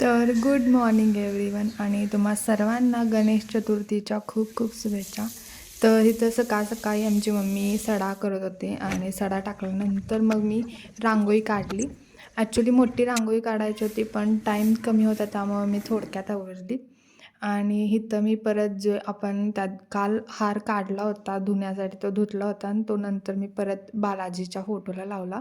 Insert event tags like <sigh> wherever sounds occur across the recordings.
तर good morning everyone आणि तुम्हा सर्वांना गणेश चतुर्थीच्या खूप खूप शुभेच्छा. तर इथं सकाळ सकाळी आमची मम्मी सडा करत होते आणि सडा टाकल्यानंतर मग मी रांगोळी काढली. ॲक्च्युली मोठी रांगोळी काढायची होती पण टाईम कमी होता त्यामुळं मी थोडक्यात आवडली आणि इथं मी परत जे आपण त्यात काल हार काढला होता धुण्यासाठी तो धुतला होता आणि तो नंतर मी परत बालाजीच्या फोटोला लावला.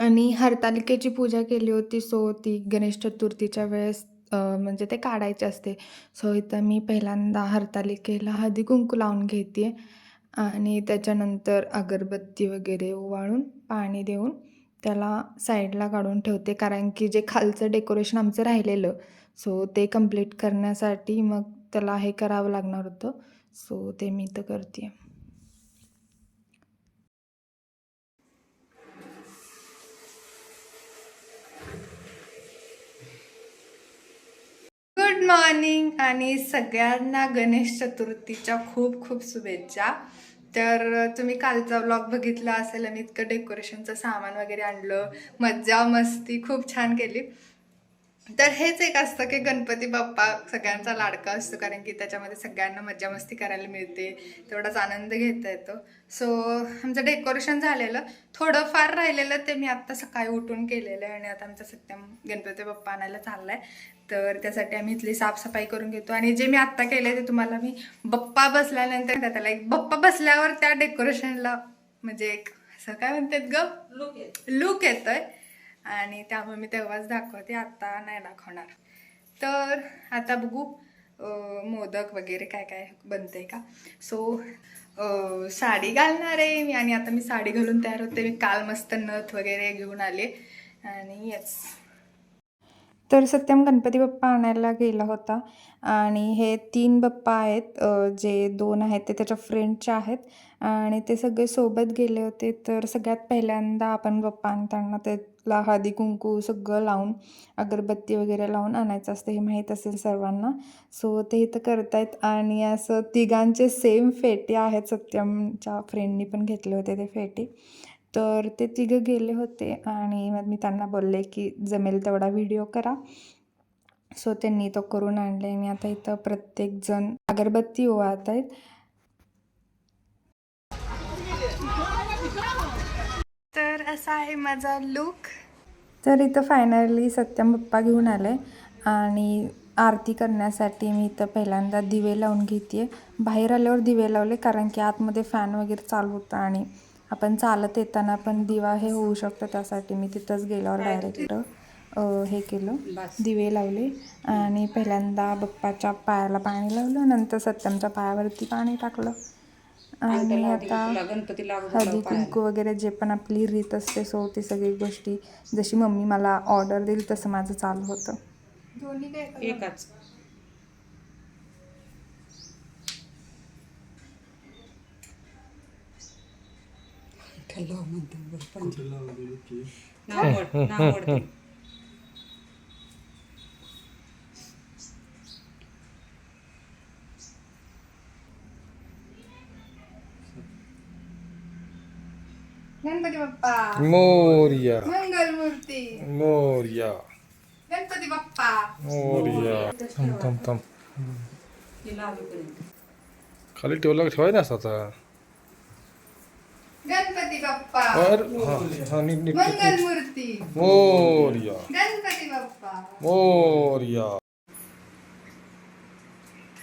आणि हरतालिकेची पूजा केली होती सो ती गणेश चतुर्थीच्या वेळेस म्हणजे ते काढायचे असते. सो इथं मी पहिल्यांदा हरतालिकेला हळदी कुंकू लावून घेते आणि त्याच्यानंतर अगरबत्ती वगैरे ओवाळून पाणी देऊन त्याला साईडला काढून ठेवते. कारण की जे खालचं डेकोरेशन आमचं राहिलेलं सो ते कंप्लीट करण्यासाठी मग त्याला हे करावं लागणार होतं. सो ते मी तर करते गुड मॉर्निंग आणि सगळ्यांना गणेश चतुर्थीच्या खूप खूप शुभेच्छा. तर तुम्ही कालचा ब्लॉग बघितला असेल आणि इतकं डेकोरेशनचं सामान वगैरे आणलं. मज्जा मस्ती खूप छान केली. तर हेच एक असतं की गणपती बाप्पा सगळ्यांचा लाडका असतो कारण की त्याच्यामध्ये सगळ्यांना मज्जा मस्ती करायला मिळते. तेवढाच आनंद घेता येतो. सो आमचं डेकोरेशन झालेलं. थोडंफार राहिलेलं ते मी आत्ता सकाळी उठून केलेलं आहे आणि आता आमचा सत्यम गणपती बाप्पा आणायला चाललाय. तर त्यासाठी आम्ही इथली साफसफाई करून घेतो. आणि जे मी आत्ता केले ते तुम्हाला मी बप्पा बसल्यानंतर त्याला एक बप्पा बसल्यावर त्या डेकोरेशनला म्हणजे एक असं काय म्हणतात ग? लुक येतोय. आणि त्यामुळे मी तेव्हाच दाखवते आता नाही दाखवणार. तर आता बघू मोदक वगैरे काय काय बनते का? सो साडी घालणार आहे मी आणि आता मी साडी घालून तयार होते. मी काल मस्त नथ वगैरे घेऊन आले. आणि येस तर सत्यम गणपती बाप्पा आणायला गेला होता. आणि हे तीन बाप्पा आहेत जे दोन आहेत ते त्याच्या फ्रेंडचे आहेत. आणि ते सगळे सोबत गेले होते. तर सगळ्यात पहिल्यांदा आपण बाप्पा आणताना त्याला हळदी कुंकू सगळं लावून अगरबत्ती वगैरे लावून आणायचं असतं हे माहीत असेल सर्वांना. सो ते इथं करतायत. आणि असं तिघांचे सेम फेटे आहेत. सत्यमच्या फ्रेंडनी पण घेतले होते ते फेटे. तर ते तिघं गेले होते आणि मग मी त्यांना बोलले की जमेल तेवढा व्हिडिओ करा. सो त्यांनी तो करून आणले. आणि आता इथं प्रत्येकजण अगरबत्ती ओवाळत आहेत तर असा आहे माझा लुक तर इथं फायनली सत्यम बाप्पा घेऊन आले आणि आरती करण्यासाठी मी इथं पहिल्यांदा दिवे लावून घेते बाहेर आल्यावर दिवे लावले कारण की आतमध्ये फॅन वगैरे चालू होता आणि आपण चालत येताना पण दिवा हे होऊ शकतं त्यासाठी मी तिथंच गेल्यावर डायरेक्ट हे केलं. दिवे लावले आणि पहिल्यांदा बाप्पाच्या पायाला पाणी लावलं नंतर सत्यमच्या पायावरती पाणी टाकलं. आणि आता हळदी कुंकू वगैरे जे पण आपली रीत असते सो ती सगळी गोष्टी जशी मम्मी मला ऑर्डर देईल तसं माझं चालू होतं. दोन्ही काय एकाच नाव मोड नाव मोड ते. गणपती बाप्पा मोर्या। मंगलमूर्ती। मोर्या। गणपती बाप्पा। मोर्या। थांब थांब थांब. ते लावेपर्यंत. खाली ठेवला ठेवाय ना आता? गणपती बाप्पा. और हा हा नीट नीट नीट, नीट. मंगलमूर्ती. मोर्या गणपती बाप्पा. मोर्या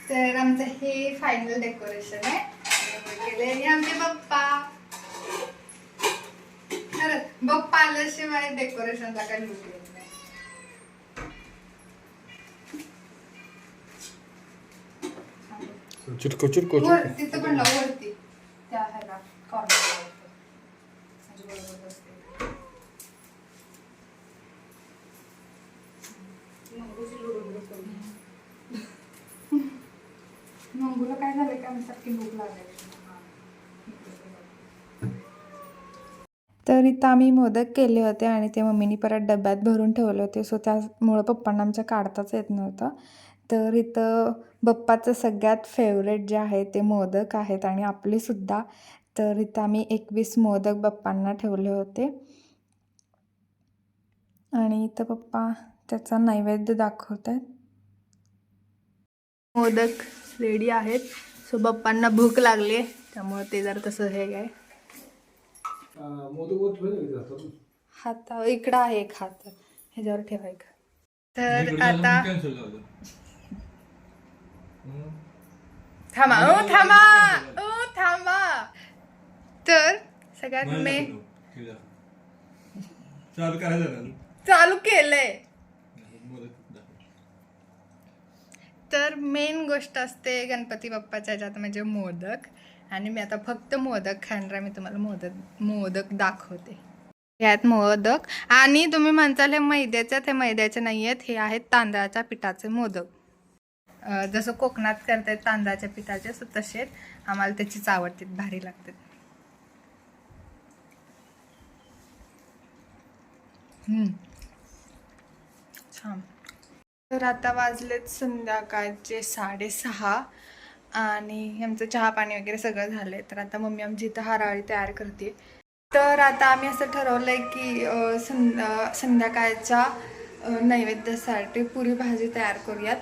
तर आमचं हे फायनल डेकोरेशन आहे. केले आणि आमचे बाप्पा. खरंच बाप्पा आल्याशिवाय डेकोरेशनला काही येत नाही. चिटको चिटको चिटको तिथं पण <laughs> मंगूला काय झालं का? सारखी भूक लागली. तर इथं आम्ही मोदक केले होते आणि ते मम्मीनी परत डब्यात भरून ठेवले होते. सो त्यामुळं पप्पांना आमच्या काढताच येत नव्हतं. तर इथं बप्पाचं सगळ्यात फेवरेट जे आहे ते मोदक आहेत आणि आपले सुद्धा. तर इथं आम्ही एकवीस मोदक बप्पांना ठेवले होते. आणि इथं पप्पा त्याचा नैवेद्य दाखवत आहेत मोदक रेडी आहेत. सो पप्पांना भूक लागली आहे त्यामुळे ते जर तसं हे काय हाता इकडं आहे एक हात. ह्याच्यावर ठेवायचं तर आता थांबा ओ थांबा ओ थांबा. तर सगळ्यात मे चालू करायचं ना चालू केलंय. तर मेन गोष्ट असते गणपती बाप्पाच्या ह्याच्यात म्हणजे मोदक. आणि मी आता फक्त मोदक खाणार मी तुम्हाला मोदक मोदक दाखवते. ह्यात मोदक. आणि तुम्ही म्हणताल हे मैद्याचे हे मैद्याचे नाही आहेत. हे आहेत तांदळाच्या पिठाचे मोदक. जसं कोकणात करतात तांदळाच्या पिठाचे असं तसेच आम्हाला त्याचीच आवडते. भारी लागते छान. तर आता वाजलेत संध्याकाळचे साडेसहा आणि आमचं चहा पाणी वगैरे सगळं झालंय. तर आता मम्मी आमची इथं हराळी तयार करते. तर आता आम्ही असं ठरवलंय की संध्या संध्याकाळच्या नैवेद्यासाठी पुरी भाजी तयार करूयात.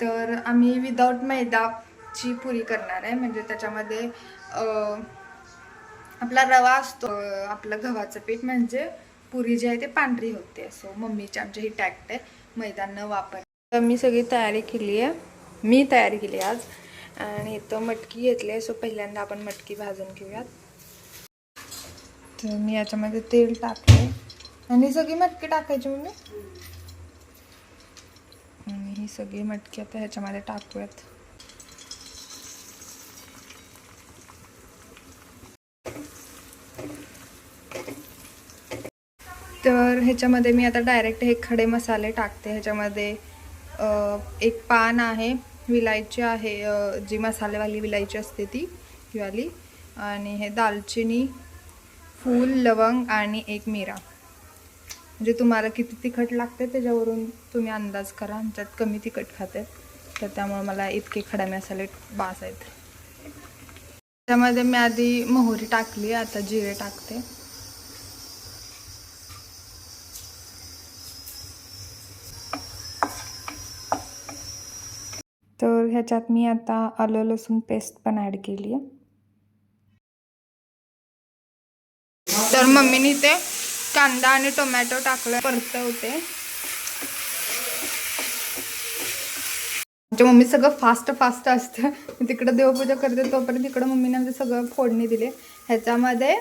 तर आम्ही विदाऊट मैदाची पुरी करणार आहे. म्हणजे त्याच्यामध्ये आपला रवा असतो आपलं गव्हाचं पीठ. म्हणजे पुरी जी आहे ते पांढरी होते. सो मम्मीची आमची ही टॅक्ट आहे. मैदान न वापर तर मी सगळी तयारी केली आहे. मी तयारी केली आज. आणि इथं मटकी घेतली आहे. सो पहिल्यांदा आपण मटकी भाजून घेऊयात. तर मी याच्यामध्ये तेल टाकले आणि सगळी मटकी टाकायची मम्मी? आणि ही सगळी मटकी आता ह्याच्यामध्ये टाकूयात. तर ह्याच्यामध्ये मी आता डायरेक्ट हे खडे मसाले टाकते. ह्याच्यामध्ये एक पान आहे विलायची आहे जी मसालेवाली विलायची असते ती ही वाली. आणि हे दालचिनी फूल लवंग आणि एक मिरा. म्हणजे तुम्हाला किती तिखट लागते त्याच्यावरून तुम्ही अंदाज करा. आमच्यात कमी तिखट खातात तर त्यामुळे मला इतके खडा मसाले बास आहेत. त्यामध्ये मी आधी मोहरी टाकली आता जिरे टाकते. तर ह्याच्यात मी आता आलं लसूण पेस्ट पण ॲड केली आहे. तर मम्मीने ते कांदा आणि टोमॅटो टाकलं परतवते. म्हणजे मम्मी सगळं फास्ट फास्ट असतं. तिकडं देवपूजा करते तोपर्यंत तिकडं मम्मीने म्हणजे सगळं फोडणी दिली. ह्याच्यामध्ये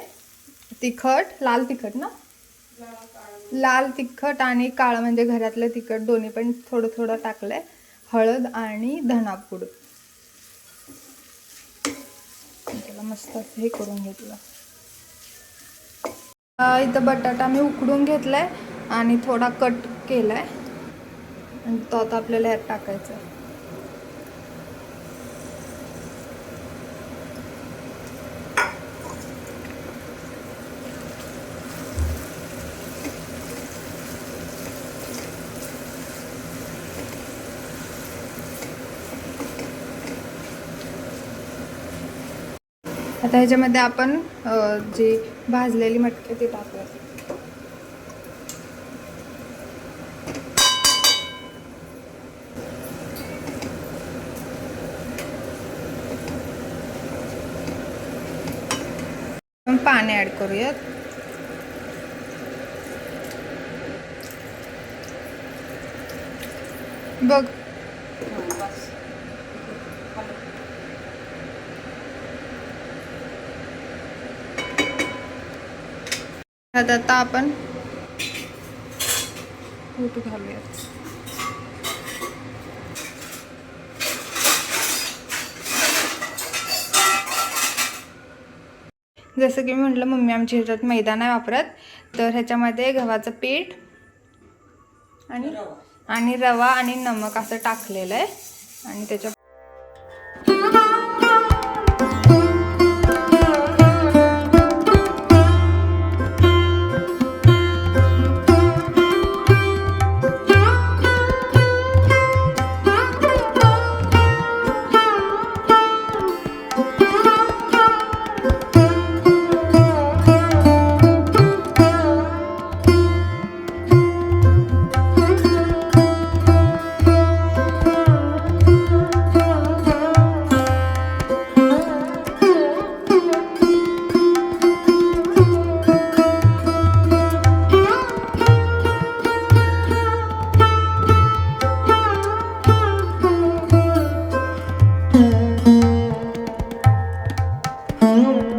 तिखट लाल तिखट ना? लाल तिखट आणि काळं म्हणजे घरातलं तिखट दोन्ही पण थोडं थोडं टाकलंय. हळद आणि धनापूड. त्याला मस्त असं हे करून घेतलं. इथं बटाटा मी उकडून घेतलाय आणि थोडा कट केलाय. आणि तो आता आपल्याला यात टाकायचा आता ह्याच्यामध्ये आपण जी भाजलेली मटकी ती टाकूया. पाणी ॲड करूयात. बघ. हो, आता आपण कूट घालूयात. जसं की मी म्हटलं मम्मी आमची ह्याच्यात मैदा नाही वापरत. तर ह्याच्यामध्ये गव्हाचं पीठ आणि आणि रवा आणि नमक असं टाकलेलं आहे. आणि त्याच्या ну,